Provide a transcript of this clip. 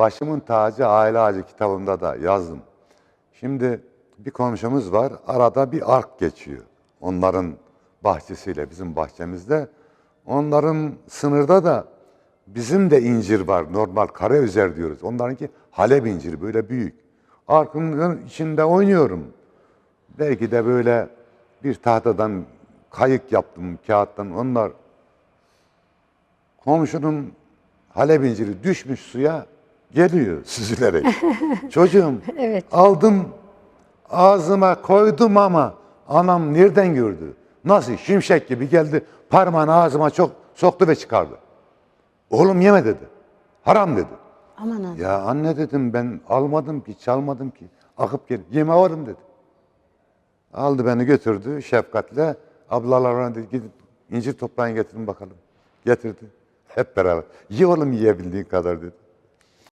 Başımın Tacı Aile Ağacı kitabımda da yazdım. Şimdi bir komşumuz var. Arada bir ark geçiyor. Onların bahçesiyle bizim bahçemizde. Onların sınırda da bizim de incir var. Normal kare üzer diyoruz. Onlarınki Halep inciri böyle büyük. Arkın içinde oynuyorum. Belki de böyle bir tahtadan kayık yaptım kağıttan. Onlar komşunun Halep inciri düşmüş suya geliyor süzülerek. Çocuğum Evet. aldım ağzıma koydum ama anam nereden gördü? Nasıl şimşek gibi geldi parmağını ağzıma çok soktu ve çıkardı. Oğlum yeme dedi. Haram dedi. Aman. Ya anne dedim ben almadım ki çalmadım ki. Akıp gel yeme varım dedi. Aldı beni götürdü şefkatle. Ablalarına dedi gidip incir toplayın getirin bakalım. Getirdi. Hep beraber. Ye oğlum yiyebildiğin kadar dedi.